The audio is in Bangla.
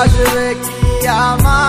আসবে কি আমার?